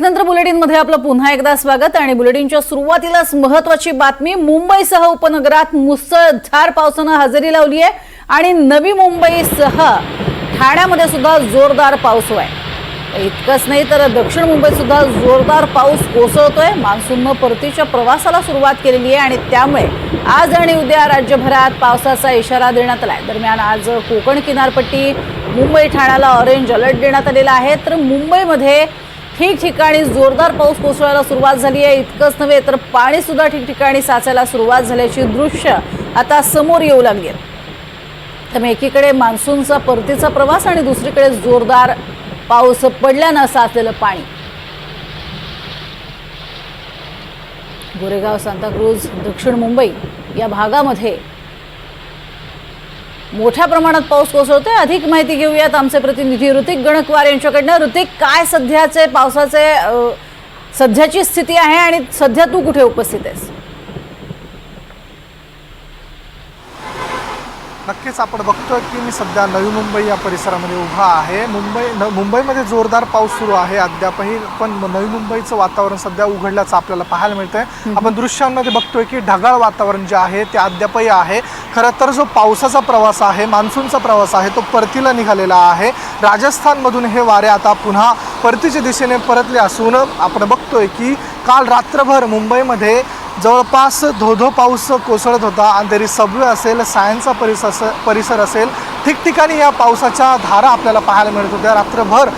नंतर बुलेटिनमध्ये आपलं पुन्हा एकदा स्वागत आणि बुलेटिनच्या सुरुवातीलाच महत्वाची बातमी. मुंबईसह उपनगरात मुसळधार पावसानं हजेरी लावली आहे आणि नवी मुंबईसह ठाण्यामध्ये सुद्धा जोरदार पाऊस आहे इतकंच नाही तर दक्षिण मुंबईत सुद्धा जोरदार पाऊस कोसळतोय. मान्सूननं परतीच्या प्रवासाला सुरुवात केलेली आहे आणि त्यामुळे आज आणि उद्या राज्यभरात पावसाचा इशारा देण्यात आलाय. दरम्यान आज कोकण किनारपट्टी मुंबई ठाण्याला ऑरेंज अलर्ट देण्यात आलेला आहे. तर मुंबईमध्ये ठिकठिकाणी जोरदार पाऊस कोसळायला सुरुवात झाली आहे. इतकंच नव्हे तर पाणी सुद्धा ठिकठिकाणी साचायला सुरुवात झाल्याची दृश्य आता समोर येऊ लागली आहेत त्यामुळे एकीकडे मान्सूनचा परतीचा प्रवास आणि दुसरीकडे जोरदार पाऊस पडल्यानं साचलेलं पाणी. गोरेगाव सांताक्रूज दक्षिण मुंबई या भागामध्ये मोठ्या प्रमाणात पाऊस कोसळतोय. अधिक माहिती घेऊयात आमचे प्रतिनिधी ऋतिक गणकवार यांच्याकडनं. ऋतिक काय सध्याचे पावसाचे सध्याची स्थिती आहे आणि सध्या तू कुठे उपस्थित आहेस? नक्कीच आपण बघतोय की मी सध्या नवी मुंबई या परिसरामध्ये उभा आहे. मुंबई न मुंबईमध्ये जोरदार पाऊस सुरू आहे. अद्यापही पण नवी मुंबईचं वातावरण सध्या उघडल्याचं आपल्याला पाहायला मिळतंय. आपण दृश्यांमध्ये बघतोय की ढगाळ वातावरण जे आहे ते अद्यापही आहे. खरं तर जो पावसाचा प्रवास आहे मान्सूनचा प्रवास आहे तो परतीला निघालेला आहे. राजस्थानमधून हे वारे आता पुन्हा परतीच्या दिशेने परतले असून आपण बघतोय की काल रात्रभर मुंबईमध्ये जवळपास धोधो पाऊस कोसळत होता अंधेरी सबवे असेल सायन्सचा परिसर परिसर असेल ठिकठिकाणी या पावसाच्या धारा आपल्याला पाहायला मिळत होत्या. रात्रभर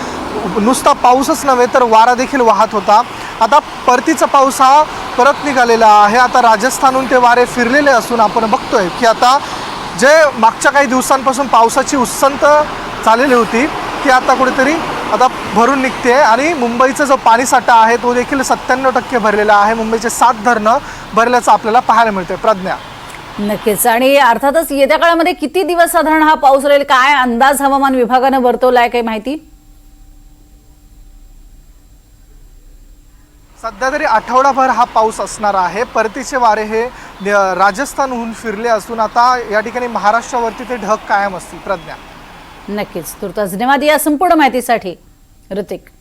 नुसता पाऊसच नव्हे तर वारा देखील वाहत होता. आता परतीचा पाऊस हा परत निघालेला आहे. आता राजस्थानहून ते वारे फिरलेले असून आपण बघतोय की आता जे मागच्या काही दिवसांपासून पावसाची उत्संत चाललेली होती ती आता कुठेतरी आता भरून निघते आणि मुंबईचा जो पाणीसाठा आहे तो देखील सत्त्याण्णव टक्के भरलेला आहे. मुंबईचे सात धरणं भरल्याचं आपल्याला पाहायला मिळते प्रज्ञा. नक्कीच. आणि अर्थातच येत्या काळामध्ये किती दिवस साधारण हा पाऊस राहील? काय अंदाज हवामान विभागानं वर्तवलाय? काही माहिती? सध्या तरी आठवडाभर हा पाऊस असणार आहे. परतीचे वारे हे राजस्थानहून फिरले असून आता या ठिकाणी महाराष्ट्रावरती ते ढग कायम असतील. प्रज्ञा. नक्कीच. तुर्तास धन्यवाद. या संपूर्ण माहितीसाठी ऋतिक.